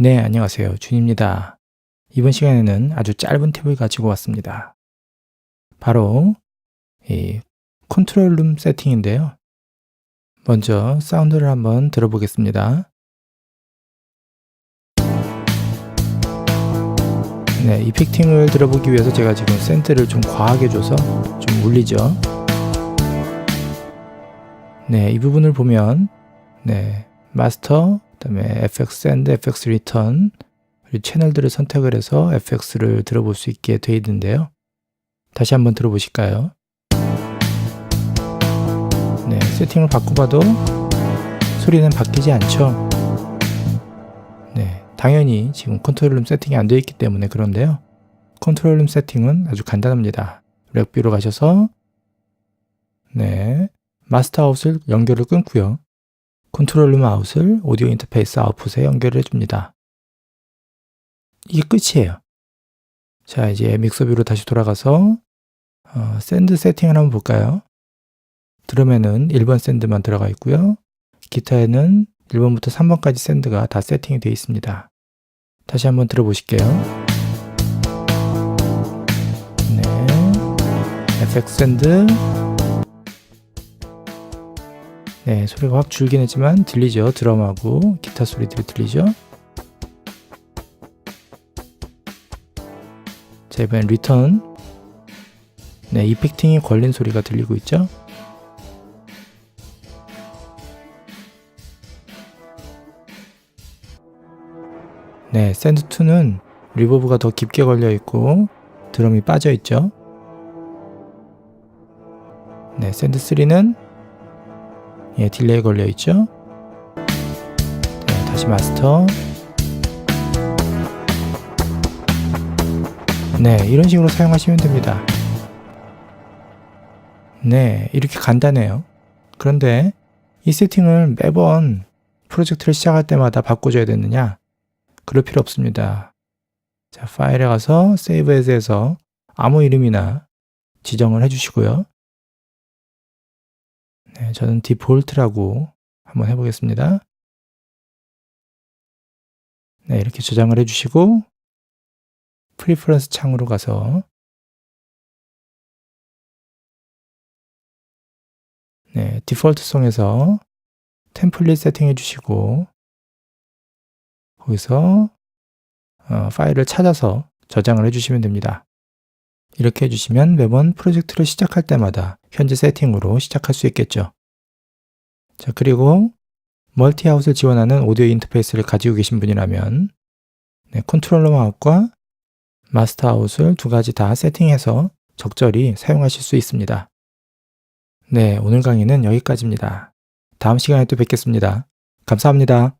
네, 안녕하세요. 준입니다. 이번 시간에는 아주 짧은 팁을 가지고 왔습니다. 바로 이 컨트롤 룸 세팅인데요. 먼저 사운드를 한번 들어보겠습니다. 네, 이펙팅을 들어보기 위해서 제가 지금 샌드를 좀 과하게 줘서 좀 울리죠. 네, 이 부분을 보면 네, 마스터, 그다음에 FX 샌드, FX 리턴 채널들을 선택을 해서 FX를 들어볼 수 있게 되어 있는데요. 다시 한번 들어보실까요? 네, 세팅을 바꿔봐도 소리는 바뀌지 않죠. 네, 당연히 지금 컨트롤룸 세팅이 안 되어 있기 때문에 그런데요. 컨트롤룸 세팅은 아주 간단합니다. 렉뷰로 가셔서 네, 마스터 아웃을 연결을 끊고요. 컨트롤룸 아웃을 오디오 인터페이스 아웃풋에 연결을 해줍니다. 이게 끝이에요. 자, 이제 믹서 뷰로 다시 돌아가서 어, 샌드 세팅을 한번 볼까요? 드럼에는 1번 샌드만 들어가 있고요. 기타에는 1번부터 3번까지 샌드가 다 세팅이 되어 있습니다. 다시 한번 들어보실게요. 네, FX 샌드 네, 소리가 확 줄긴 했지만 들리죠. 드럼하고 기타 소리들이 들리죠. 자, 이번엔 리턴. 네, 이펙팅이 걸린 소리가 들리고 있죠. 네, 샌드2는 리버브가 더 깊게 걸려 있고 드럼이 빠져 있죠. 네, 샌드3는 예, 딜레이 걸려 있죠. 네, 다시 마스터. 네, 이런 식으로 사용하시면 됩니다. 네, 이렇게 간단해요. 그런데 이 세팅을 매번 프로젝트를 시작할 때마다 바꿔줘야 되느냐? 그럴 필요 없습니다. 자, 파일에 가서 Save As에서 아무 이름이나 지정을 해주시고요. 네, 저는 디폴트라고 한번 해보겠습니다. 네, 이렇게 저장을 해주시고 프리퍼런스 창으로 가서 네, 디폴트성에서 템플릿 세팅해 주시고 거기서 어, 파일을 찾아서 저장을 해 주시면 됩니다. 이렇게 해주시면 매번 프로젝트를 시작할 때마다 현재 세팅으로 시작할 수 있겠죠. 자, 그리고 멀티아웃을 지원하는 오디오 인터페이스를 가지고 계신 분이라면 네, 컨트롤러 마우스과 마스터 아웃을 두 가지 다 세팅해서 적절히 사용하실 수 있습니다. 네, 오늘 강의는 여기까지입니다. 다음 시간에 또 뵙겠습니다. 감사합니다.